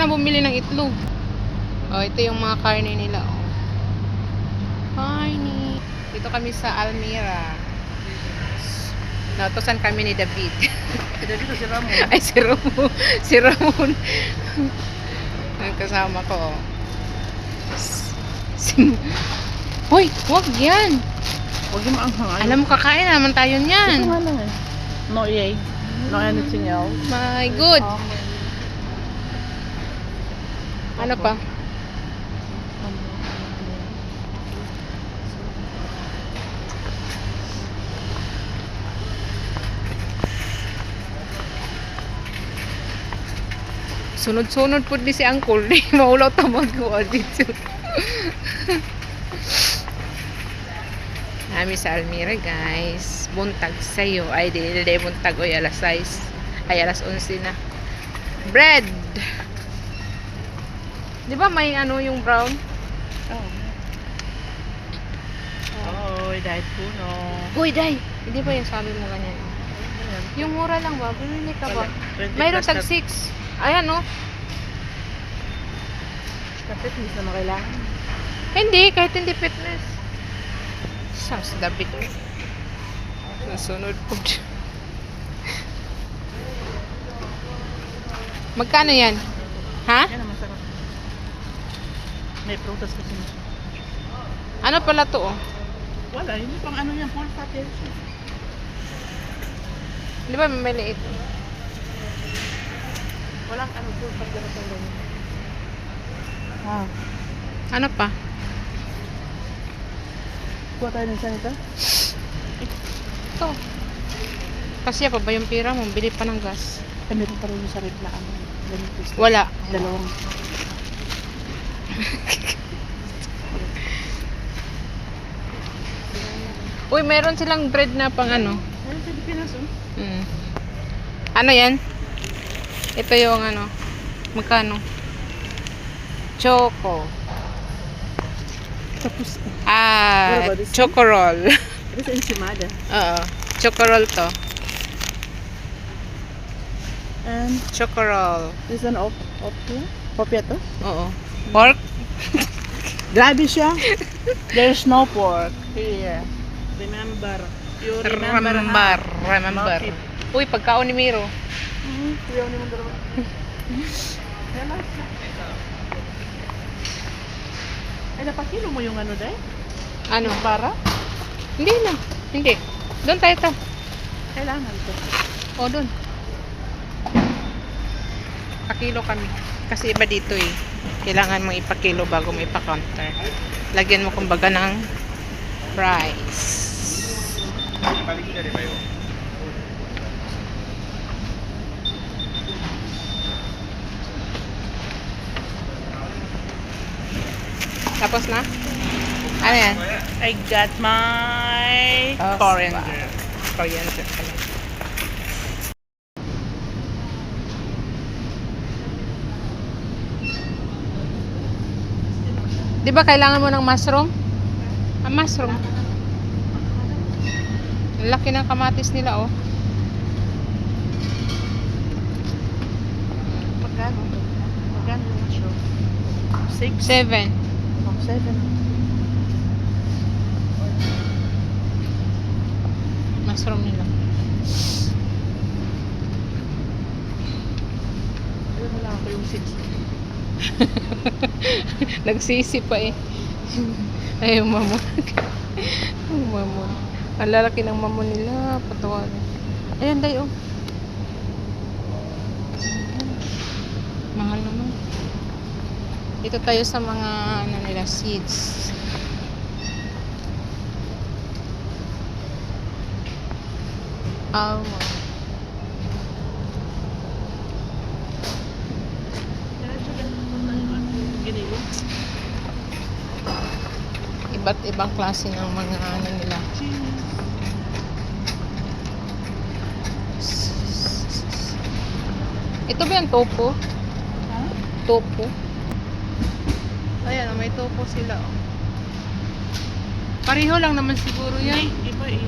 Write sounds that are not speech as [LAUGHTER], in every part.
na bumili ng itlog. Oh, ito yung mga karne nila. Oh. Karne. Dito kami sa Almira. Nautosan kami ni David. Kita dito si Ramon. [LAUGHS] Ay, si Ramon. Si Ramon. Ang kasama ko. oh. Si... Hoy, wag yan. Huwag yung maanghang. Alam mo, kakain na naman tayo Ito niyan. nga lang eh. No yay. No anything else. My good. Um, Ano pa? Sunod-sunod po di si Uncle. Maulaw tamad ko dito. [LAUGHS] Nami sa Almira guys. Buntag sa'yo. Ay, di di buntag. Oy, alas 6. Ay, alas 11 na. Bread! Di ba may ano yung brown? Oh. Oh, diet puno. Uy, Day! Hindi ba yung sabi mo ganyan? Yung mura lang ba? Bumili ka ba? Mayroon tag 6. Ayan, oh. Kapit, hindi na kailangan. Hindi, kahit hindi fitness. Sounds dabi to. Susunod po. [LAUGHS] Magkano yan? Ha? Yan. May prutas kasi. Ano pala to, oh? Wala, hindi pang ano yan, full siya. Di ba may maliit? Walang ano, full yan sa ganyan. Ah, Ano pa? kuha tayo ng sanita. Ito. Kasi pa ba yung pira mo? Bili pa ng gas. Eh, meron pa rin yung sa na ano. ganito. Wala. Dalawang. [LAUGHS] Uy, meron silang bread na pang ano. Ayun, sa Pilipinas, oh. Mm. Ano yan? Ito yung ano. Magkano? Choco. Tapos, Ah, one? choco roll. ito sa enchimada. Oo. Choco roll to. And Choco roll. this one op, op here. Popya to. Oo. Pork? Grabe siya. There's no pork here. Remember. You remember. Remember. ha? Remember. Uy, pagkaon ni Miro. Mhm. Kuyaw ni siya. [LAUGHS] Ay, napakilo mo yung ano, day? Ano? Para? Hindi na. Hindi. Doon tayo ta. Kailangan to. O, doon. Pakilo kami. Kasi iba dito eh. Kailangan mo ipakilo bago mo ipa-counter. Lagyan mo kumbaga ng price. Tapos na? Ano yan? I got my Oh, coriander. Coriander pala. Di ba kailangan mo ng mushroom? Ah, mushroom. Ang laki ng kamatis nila, oh. Magkano? Magkano yung mushroom? Six? Seven. Oh, seven. Mushroom nila. Alam mo lang ako yung six. [LAUGHS] Nagsisi pa eh. Ay, mamon. yung mamon. Ang lalaki ng mamon nila. Patawa Ayan, day, oh. Mahal naman. Dito tayo sa mga, ano nila, seeds. Almond. Ginilo. Iba't ibang klase ng mga, ano nila. Ito ba yung topo? Ha? Topo. Ayan, may topo sila. Oh. Pareho lang naman siguro yan. Iba eh.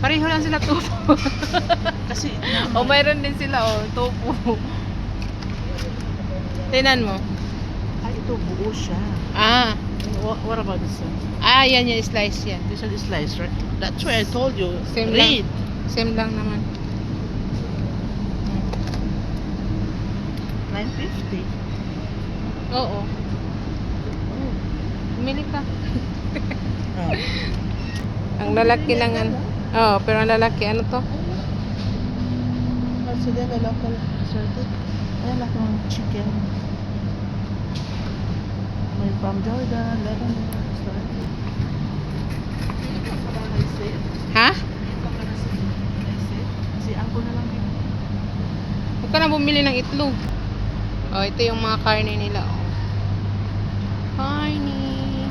Pareho lang sila topo. [LAUGHS] Kasi, o mayroon din sila, oh, topo. Tingnan mo. Ito buo siya. Ah. What, what about this one? Ah, yan yung slice yan. This one is sliced, right? That's why I told you. Same read. Same lang naman. 950. Oo. Bumili ka. [LAUGHS] Oh. Ang lalaki ng ano. Oo, pero ang lalaki, ano to? So then, the local assorted. Ay, lahat ng chicken. From Jordan, Lebanon. Ha? Huwag ka na bumili ng itlog. Oh, ito yung mga karne nila. Oh. Karne.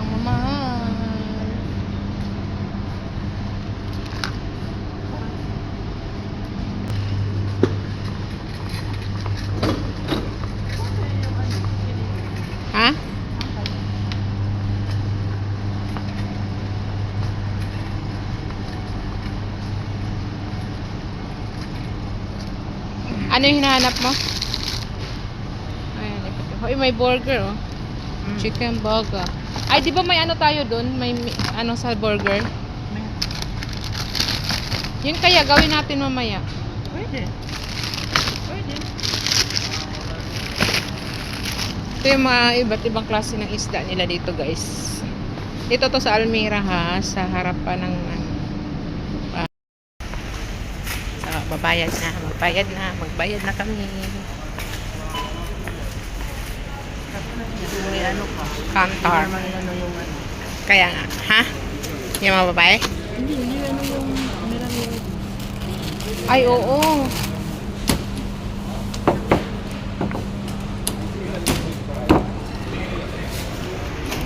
Ang mamahal. Ha? Ano yung hinahanap mo? Ayan, ito. Hoy, may burger, oh. Mm. Chicken burger. Ay, di ba may ano tayo doon? May ano sa burger? May, Yun kaya, gawin natin mamaya. pwede. Pwede. Ito yung mga iba't ibang klase ng isda nila dito, guys. Dito to sa Almira, ha? Sa harapan ng... ano, ah. So, babayad na. Magbayad na. Magbayad na kami. May ano ka. Kantar. Ano. Kaya nga, ha? Yung mga babae? Hindi, hindi ano yung meron yung Ay, oo.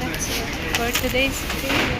That's it for today's video.